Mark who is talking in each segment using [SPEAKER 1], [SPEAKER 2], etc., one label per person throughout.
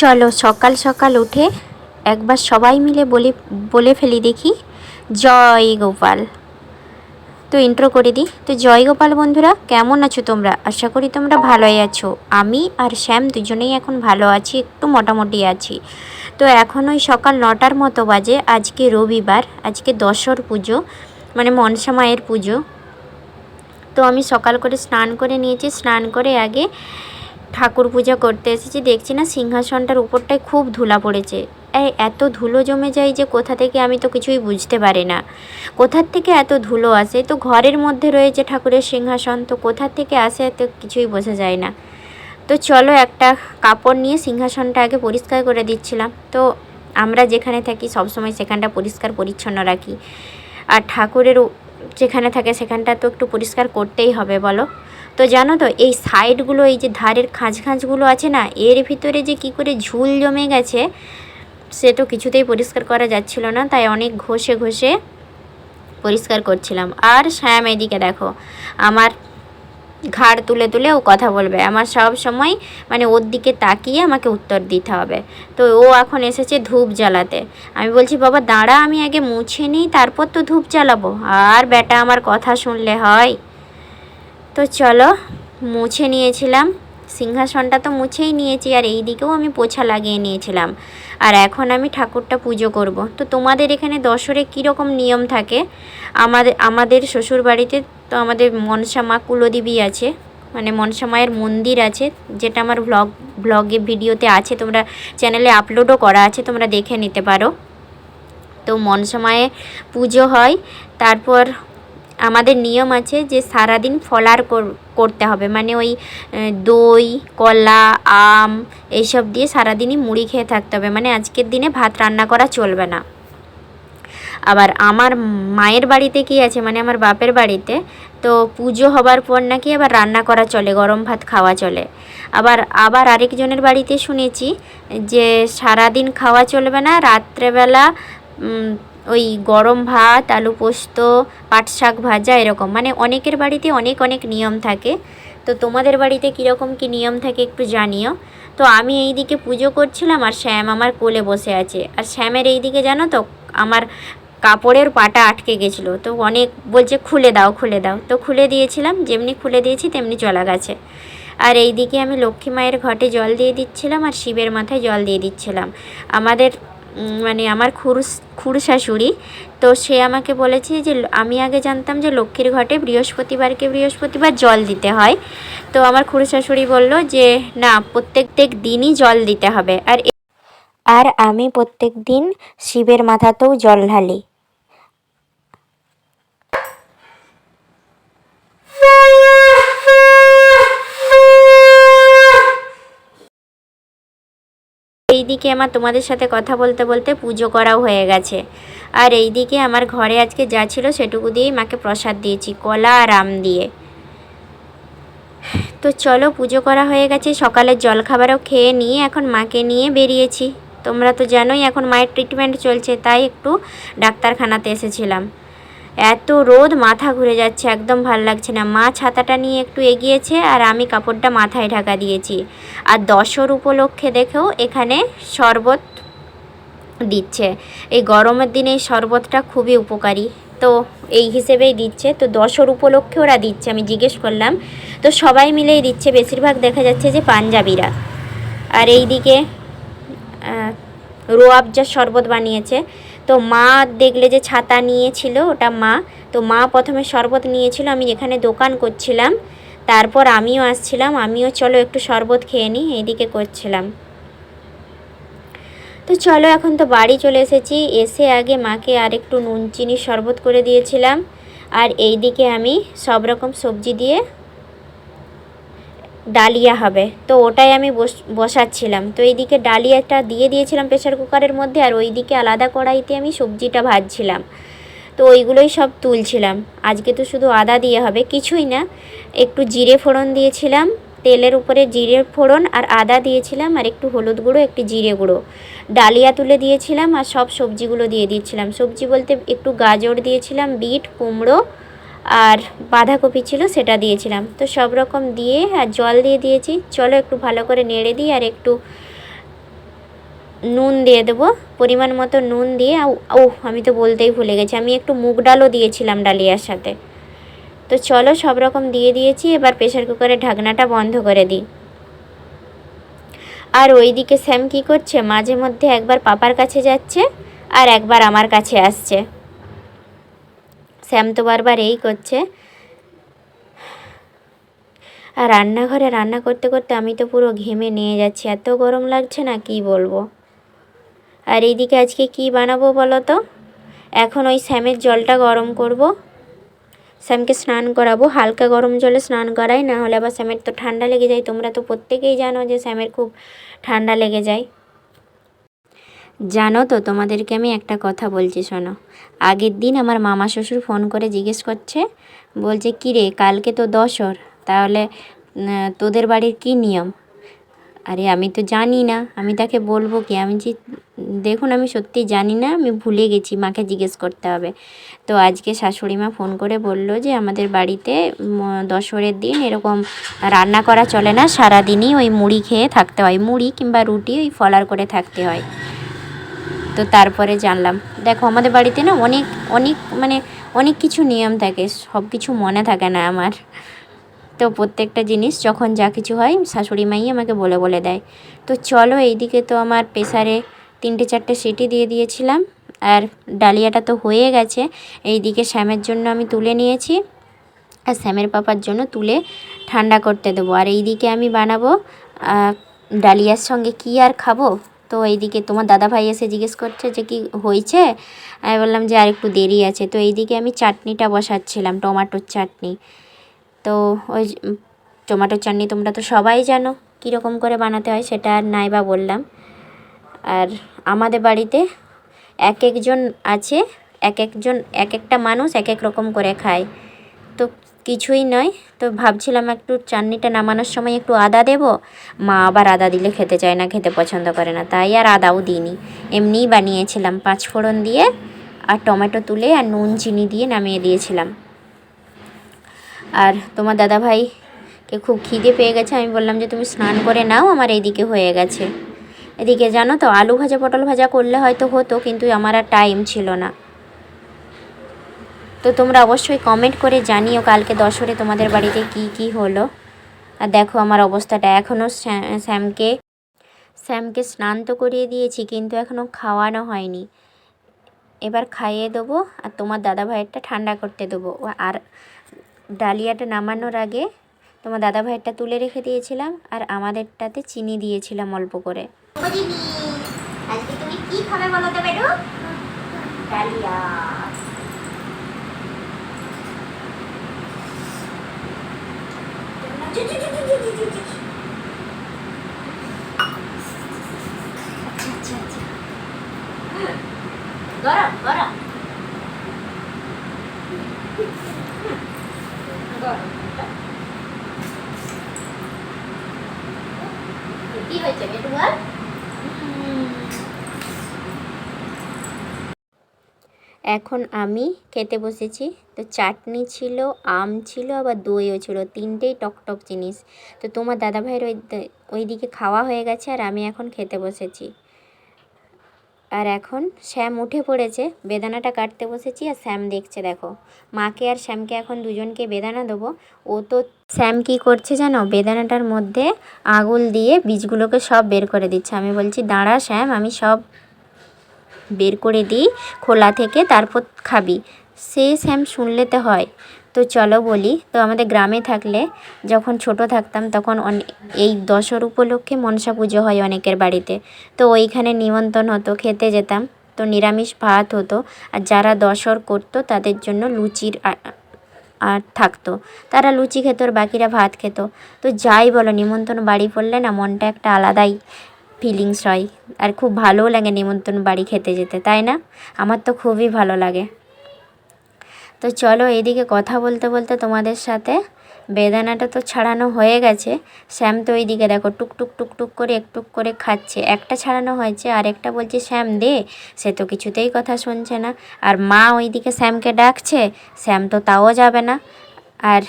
[SPEAKER 1] চলো, সকাল সকাল উঠে একবার সবাই মিলে বলে বলে ফেলি দেখি। জয় গোপাল। তো ইন্ট্রো করে দিই। তো জয় গোপাল বন্ধুরা, কেমন আছো তোমরা? আশা করি তোমরা ভালোই আছো। আমি আর শ্যাম দুজনেই এখন ভালো আছি, একটু মোটামুটি আছি। তো এখন ওই সকাল নটার মতো বাজে, আজকে রবিবার, আজকে দশর পুজো মানে মনসা মায়ের পুজো। তো আমি সকাল করে স্নান করে নিয়েছি। স্নান করে আগে ঠাকুর পূজা করতে এসেছি। দেখছি না সিংহাসনটার উপরটায় খুব ধুলা পড়েছে। এত ধুলো জমে যায় যে কোথা থেকে আমি তো কিছুই বুঝতে পারি না। কোথার থেকে এত ধুলো আসে? তো ঘরের মধ্যে রয়েছে ঠাকুরের সিংহাসন। তো কোথার থেকে আসে তো কিছুই বোঝা যায় না। তো চলো একটা কাপড় নিয়ে সিংহাসনটা আগে পরিষ্কার করে দিচ্ছিলাম। তো আমরা যেখানে থাকি সবসময় সেখানটা পরিষ্কার পরিচ্ছন্ন রাখি। আর ঠাকুরের যেখানে থাকে সেখানটা তো একটু পরিষ্কার করতেই হবে, বলো। তো জানো তো, এই সাইডগুলো, এই যে ধারের খাঁজ খাঁজগুলো আছে না, এর ভিতরে যে কি করে ঝুল জমে গেছে, সে তো কিছুতেই পরিষ্কার করা যাচ্ছিল না, তাই অনেক ঘষে ঘষে পরিষ্কার করছিলাম। আর শ্যাম এদিকে দেখো, আমার ঘাড় তুলে তুলে ও কথা বলবে। আমার সব সময় মানে ওর দিকে তাকিয়ে আমাকে উত্তর দিতে হবে। তো ও এখন এসেছে ধূপ জ্বালাতে। আমি বলছি, বাবা, দাঁড়া, আমি আগে মুছে নিই, তারপর তো ধূপ জ্বালাবো। আর বেটা আমার কথা শুনলে হয়? তো চলো, মুছে নিয়েছিলাম। সিংহাসনটা তো মুছেই নিয়েছি, আর এই দিকেও আমি পোছা লাগিয়ে নিয়েছিলাম। আর এখন আমি ঠাকুরটা পুজো করব। তো তোমাদের এখানে দশরে কীরকম নিয়ম থাকে? আমাদের আমাদের শ্বশুর বাড়িতে তো আমাদের মনসা মা কুলদেবী আছে। মানে মনসা মায়ের মন্দির আছে, যেটা আমার ব্লগ ব্লগে ভিডিওতে আছে। তোমরা চ্যানেলে আপলোডও করা আছে, তোমরা দেখে নিতে পারো। তো মনসা মায়ের পুজো হয়, তারপর আমাদের নিয়ম আছে যে সারাদিন ফলার কর- করতে হবে। মানে ওই দই, কলা, আম, এইসব দিয়ে সারাদিনই মুড়ি খেয়ে থাকতে হবে। মানে আজকের দিনে ভাত রান্না করা চলবে না। আবার আমার মায়ের বাড়িতে কি আছে? মানে আমার বাপের বাড়িতে তো পুজো হবার পর নাকি আবার রান্না করা চলে, গরম ভাত খাওয়া চলে। আবার আবার আরেকজনের বাড়িতে শুনেছি যে সারাদিন খাওয়া চলবে না, রাত্রেবেলা ওই গরম ভাত, আলু পোস্ত, পাট শাক ভাজা এরকম। মানে অনেকের বাড়িতে অনেক অনেক নিয়ম থাকে। তো তোমাদের বাড়িতে কীরকম কী নিয়ম থাকে একটু জানিও। তো আমি এই দিকে পুজো করছিলাম আর শ্যাম আমার কোলে বসে আছে। আর শ্যামের এই দিকে জানো তো, আমার কাপড়ের পাটা আটকে গেছিল। তো অনেক বলছে, খুলে দাও খুলে দাও। তো খুলে দিয়েছিলাম, যেমনি খুলে দিয়েছি, তেমনি চলা গেছে আর এই দিকে আমি লক্ষ্মী মায়ের ঘটে জল দিয়ে দিচ্ছিলাম আর শিবের মাথায় জল দিয়ে দিচ্ছিলাম। আমাদের মানে আমার খুড় খুড় শাশুড়ি তো সে আমাকে বলেছে যে, আমি আগে জানতাম যে লক্ষ্মীর ঘটে বৃহস্পতিবারকে বৃহস্পতিবার জল দিতে হয়। তো আমার খুড় শাশুড়ি বলল যে, না প্রত্যেক দিনই জল দিতে হবে। আর আর আমি প্রত্যেক দিন শিবের মাথাতেও জল ঢালি। এইদিকে আমার তোমাদের সাথে কথা বলতে বলতে পুজো করাও হয়ে গেছে। আর এইদিকে আমার ঘরে আজকে যা ছিল সেটুকু দিয়েই মাকে প্রসাদ দিয়েছি, কলা আর আম দিয়ে। তো চলো পুজো করা হয়ে গেছে, সকালের জলখাবারও খেয়ে নিয়ে এখন মাকে নিয়ে বেরিয়েছি। তোমরা তো জানোই এখন মায়ের ট্রিটমেন্ট চলছে, তাই একটু ডাক্তারখানাতে এসেছিলাম। এত রোদ মাথা ঘুরে যাচ্ছে একদম ভালো লাগছে না। মা ছাতাটা নিয়ে একটু এগিয়েছে আর আমি কাপড়টা মাথায় ঢাকা দিয়েছি। আর দশর উপলক্ষে দেখেও এখানে শরবত দিচ্ছে। এই গরমের দিনে এই শরবতটা খুবই উপকারী। তো এই হিসেবেই দিচ্ছে। তো দশর উপলক্ষে ওরা দিচ্ছে আমি জিজ্ঞেস করলাম। তো সবাই মিলেই দিচ্ছে বেশিরভাগ দেখা যাচ্ছে যে পাঞ্জাবিরা। আর এইদিকে আহ, রোয়াবজার শরবত বানিয়েছে তো মা দেখলে যে ছাতা নিয়েছিল, ওটা মা। তো মা প্রথমে শরবত নিয়েছিল, আমি এখানে দোকান করছিলাম। তারপর আমিও আসছিলাম, আমিও চলো একটু শরবত খেয়ে নিই, এইদিকে করছিলাম। তো চলো এখন তো বাড়ি চলে এসেছি, এসে আগে মাকে আর একটু নুন চিনি শরবত করে দিয়েছিলাম। আর এইদিকে আমি সব রকম সবজি দিয়ে ডালিয়া হবে। তো ওটাই আমি বস- বসাচ্ছিলাম। তো এইদিকে ডালিয়াটা দিয়ে দিয়েছিলাম প্রেশার কুকারের মধ্যে আর ওইদিকে আলাদা কড়াইতে আমি সবজিটা ভাজছিলাম। তো ওইগুলোই সব তুলছিলাম। আজকে তো শুধু আদা দিয়ে হবে, কিছুই না। একটু জিরে ফোড়ন দিয়েছিলাম, তেলের উপরে জিরে ফোড়ন আর আদা দিয়েছিলাম আর একটু হলুদ গুঁড়ো, একটু জিরে গুঁড়ো। ডালিয়া তুলে দিয়েছিলাম আর সব সবজিগুলো দিয়ে দিয়েছিলাম। সবজি বলতে একটু গাজর দিয়েছিলাম, বিট, কুমড়ো আর বাঁধাকপি ছিল সেটা দিয়েছিলাম। তো সব রকম দিয়ে আর জল দিয়ে দিয়েছি। চলো একটু ভালো করে নেড়ে দিই আর একটু নুন দিয়ে দেবো। পরিমাণ মতো নুন দিয়ে ও আমি তো বলতেই ভুলে গেছি। আমি একটু মুগ ডালও দিয়েছিলাম ডালিয়ার সাথে। তো চলো সব রকম দিয়ে দিয়েছি। এবার প্রেশার কুকারের ঢাকনাটা বন্ধ করে দিই। আর ওইদিকে স্যাম কী করছে? মাঝে মধ্যে একবার পাপার কাছে যাচ্ছে আর একবার আমার কাছে আসছে। শ্যাম তো বারবার এই করছে। আর রান্নাঘরে রান্না করতে করতে আমি তো পুরো ঘেমে নিয়ে যাচ্ছি। এত গরম লাগছে না, কি বলব? আর এইদিকে আজকে কি বানাবো বলো তো? এখন ওই স্যামের জলটা গরম করব। স্যামকে স্নান করাবো। হালকা গরম জলে স্নান করাই, না হলে আবার স্যামের তো ঠান্ডা লেগে যায়। তোমরা তো প্রত্যেকেই জানো যে স্যামের খুব ঠান্ডা লেগে যায়। জানো তো, তোমাদেরকে আমি একটা কথা বলছি, শোনো। আগের দিন আমার মামা শ্বশুর ফোন করে জিজ্ঞেস করছে, বলছে, কী রে, কালকে তো দশর তাহলে তোদের বাড়ির কী নিয়ম? আরে, আমি তো জানি না, আমি তাকে বলব কি? আমি যে, দেখুন, আমি সত্যি জানি না, আমি ভুলে গেছি, মাকে জিজ্ঞেস করতে হবে। তো আজকে শাশুড়ি মা ফোন করে বলল যে, আমাদের বাড়িতে দশরের দিন এরকম রান্না করা চলে না, সারাদিনই ওই মুড়ি খেয়ে থাকতে হয়, মুড়ি কিংবা রুটি ওই ফলার করে থাকতে হয়। তো তারপরে জানলাম। দেখো, আমাদের বাড়িতে না অনেক অনেক মানে অনেক কিছু নিয়ম থাকে সব কিছু মনে থাকে না আমার। তো প্রত্যেকটা জিনিস যখন যা কিছু হয়, শাশুড়ি মাই আমাকে বলে বলে দেয়। তো চলো এইদিকে তো আমার প্রেসারে তিনটে, চারটে সিটি দিয়ে দিয়েছিলাম। আর ডালিয়াটা তো হয়ে গেছে। এইদিকে শ্যামের জন্য আমি তুলে নিয়েছি। আর শ্যামের পাপার জন্য তুলে ঠান্ডা করতে দেবো। আর এইদিকে আমি বানাবো ডালিয়ার সঙ্গে কি আর খাব? তো এইদিকে তোমার দাদা ভাই এসে জিজ্ঞেস করছে যে কি হয়েছে? আমি বললাম যে আর একটু দেরি আছে। তো এইদিকে আমি চাটনিটা বসাচ্ছিলাম, টমাটোর চাটনি। তো ওই টমাটোর চাটনি তোমরা তো সবাই জানো, কীরকম করে বানাতে হয় সেটা আর নাই বা বললাম। আর আমাদের বাড়িতে এক একজন আছে, এক একজন, এক একটা মানুষ এক এক রকম করে খায়। কিছুই নয়। তো ভাবছিলাম একটু চাটনিটা নামানোর সময় একটু আদা দেব। মা আবার আদা দিলে খেতে চায় না, খেতে পছন্দ করে না। তাই আর আদাও দিইনি। এমনিই বানিয়েছিলাম পাঁচ ফোড়ন দিয়ে আর টমেটো তুলে আর নুন, চিনি দিয়ে নামিয়ে দিয়েছিলাম। আর তোমার দাদা ভাইকে খুব খিদে পেয়ে গেছে। আমি বললাম যে, তুমি স্নান করে নাও, আমার এইদিকে হয়ে গেছে। এদিকে জানো তো, আলু ভাজা, পটল ভাজা করলে হয়তো হতো, কিন্তু আমার আর টাইম ছিল না। তো তোমরা অবশ্যই কমেন্ট করে জানিও কালকে দশরে তোমাদের বাড়িতে কি কি হলো। আর দেখো আমার অবস্থাটা এখনও স্যামকে স্যামকে স্নান তো করিয়ে দিয়েছি, কিন্তু এখনও খাওয়ানো হয়নি। এবার খাইয়ে দেবো আর তোমার দাদা ভাইয়েরটা ঠান্ডা করতে দেবো। আর ডালিয়াটা নামানোর আগে তোমার দাদা ভাইয়েরটা তুলে রেখে দিয়েছিলাম আর আমাদেরটাতে চিনি দিয়েছিলাম অল্প করে।
[SPEAKER 2] আজকে তুমি কি খাবে বলো তো ডালিয়া আচ্ছা, আচ্ছা, আচ্ছা। গরম গরম গরম কি হয়েছে
[SPEAKER 1] এখন আমি খেতে বসেছি। তো চাটনি ছিল, আম ছিল, আবার দইও ছিল, তিনটেই টকটক জিনিস। তো তোমার দাদাভাইয়ের ওই ওইদিকে খাওয়া হয়ে গেছে আর আমি এখন খেতে বসেছি। আর এখন শ্যাম উঠে পড়েছে, বেদানাটা কাটতে বসেছি আর শ্যাম দেখছে, দেখো। মাকে আর শ্যামকে এখন দুজনকে বেদানা দেবো। ও তো শ্যাম কি করছে জানো? বেদানাটার মধ্যে আঙুল দিয়ে বীজগুলোকে সব বের করে দিচ্ছে। আমি বলছি, দাঁড়া শ্যাম, আমি সব বের করে দিই, খোলা থেকে তারপর খাবি। সে স্যাম শুনলে তো হয় তো চলো বলি, তো আমাদের গ্রামে থাকলে যখন ছোট থাকতাম তখন এই দশর উপলক্ষে মনসা পুজো হয় অনেকের বাড়িতে। তো ওইখানে নিমন্ত্রণ হতো, খেতে যেতাম। তো নিরামিষ ভাত হতো আর যারা দশর করতো তাদের জন্য লুচির আর থাকতো। তারা লুচি খেত, আর বাকিরা ভাত খেত। তো যাই বলো, নিমন্ত্রণ বাড়ি পড়লে না মনটা একটা আলাদাই ফিলিংস হয়। আর খুব ভালোও লাগে নিমন্ত্রণ বাড়ি খেতে যেতে, তাই না? আমার তো খুবই ভালো লাগে। তো চলো এদিকে কথা বলতে বলতে তোমাদের সাথে। বেদানাটা তো ছাড়ানো হয়ে গেছে। শ্যাম তো ওইদিকে দেখো টুকটুক টুক টুক টুক করে একটু করে খাচ্ছে। একটা ছাড়ানো হয়েছে আর একটা বলছে, শ্যাম, দে। সে তো কিছুতেই কথা শুনছে না। আর মা ওইদিকে শ্যামকে ডাকছে, শ্যাম তো তাও যাবে না। আর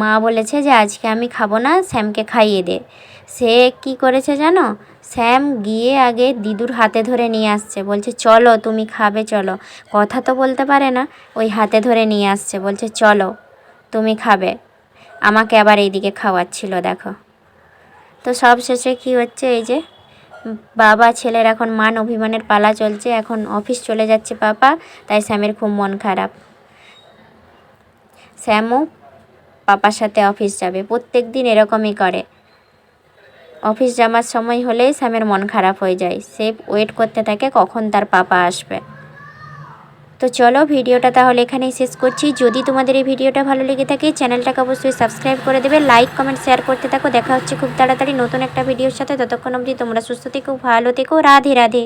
[SPEAKER 1] মা বলেছে যে, আজকে আমি খাব না, শ্যামকে খাইয়ে দে। সে কি করেছে জানো? শ্যাম গিয়ে আগে দিদুর হাতে ধরে নিয়ে আসছে। বলছে, চলো, তুমি খাবে, চলো। কথা তো বলতে পারে না, ওই হাতে ধরে নিয়ে আসছে। বলছে, চলো, তুমি খাবে। আমাকে আবার এইদিকে খাওয়াচ্ছিল, দেখো। তো সব শেষে কী হচ্ছে, এই যে, বাবা, ছেলের এখন মান অভিমানের পালা চলছে, এখন অফিস চলে যাচ্ছে পাপা, তাই স্যামের খুব মন খারাপ। শ্যামও পাপার সাথে অফিস যাবে প্রত্যেক দিন এরকমই করে। অফিস যাওয়ার সময় হলেই স্যামের মন খারাপ হয়ে যায়। সে ওয়েট করতে থাকে কখন তার পাপা আসবে। তো চলো ভিডিওটা তাহলে এখানেই শেষ করছি। যদি তোমাদের এই ভিডিওটা ভালো লেগে থাকে, চ্যানেলটাকে অবশ্যই সাবস্ক্রাইব করে দেবে লাইক কমেন্ট শেয়ার করতে থাকো। দেখা হচ্ছে খুব তাড়াতাড়ি নতুন একটা ভিডিওর সাথে। ততক্ষণ অবধি তোমরা সুস্থ থেকো, ভালো থেকো। রাধে রাধে।